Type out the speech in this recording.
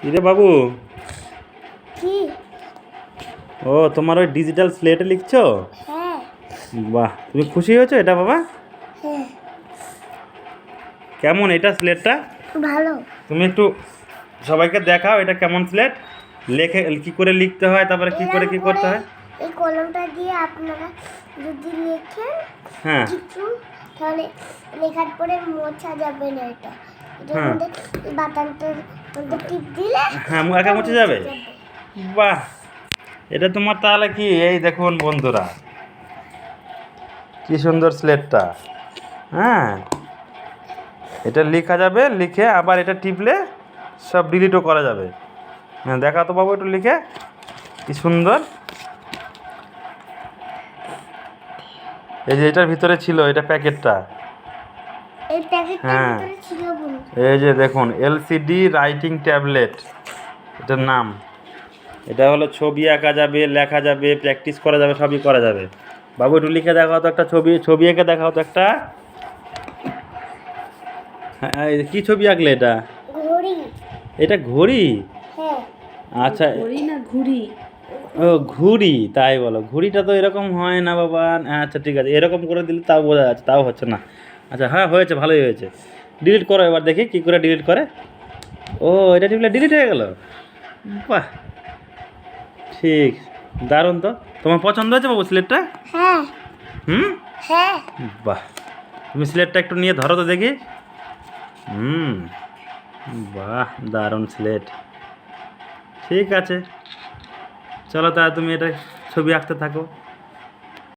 কিরে বাবু? কি? ও তোমার ওই ডিজিটাল স্লেটে লিখছো? হ্যাঁ। বাহ তুমি খুশি হয়েছো এটা বাবা? হ্যাঁ। কেমন এটা স্লেটটা ভালো। তুমি একটু সবাইকে দেখাও এটা কেমন স্লেট লেখে কি করে লিখতে হয় তারপরে কি করে কি করতে হয়? এই কলমটা দিয়ে আপনারা যদি লেখেন হ্যাঁ। কিছু তাহলে লেখার পরে মোছা যাবে না এটা। হ্যাঁ। একা মুছে যাবে? বাহ! এটা তোমার তাহলে কি? এই দেখুন বন্ধুরা, কি সুন্দর স্লেটটা। হ্যাঁ এটা লেখা যাবে, লিখে আবার এটা টিপলে সব ডিলিটও করা যাবে। হ্যাঁ দেখা তো বাবু একটু লিখে, কি সুন্দর। এই যে এটার ভিতরে ছিল, এটা প্যাকেটটা। হ্যাঁ। এই যে দেখুন এলসিডি রাইটিং ট্যাবলেট। এটার নাম। এটা হলো ছবি আঁকা যাবে লেখা যাবে প্র্যাকটিস করা যাবে সবই করা যাবে। বাবু একটু লিখে দেখাও তো একটা ছবি ছবি এঁকে দেখাও তো একটা। হ্যাঁ এই কি ছবি আঁকলে এটা? এটা ঘড়ি? হ্যাঁ। আচ্ছা ঘুড়ি? ও ঘুড়ি তাই বলো। ঘুড়িটা তো এরকম হয় না বাবা। আচ্ছা ঠিক আছে। এরকম করে দিলে তাও বোঝা যাচ্ছে তাও হচ্ছে না। আচ্ছা হ্যাঁ হয়েছে ভালোই হয়েছে। ডিলিট করো এবার দেখি কী করে ডিলিট করে। ও এটা টিপলে ডিলিট হয়ে গেল? বাহ ঠিক দারুণ তো। তোমার পছন্দ হয়েছে বাবু স্লেটটা? হ্যাঁ। হুম? হ্যাঁ। বাহ তুমি স্লেটটা একটু নিয়ে ধরো তো দেখি। হুম বাহ দারুণ স্লেট। ঠিক আছে। চলো তা তুমি এটা ছবি আঁকতে থাকো।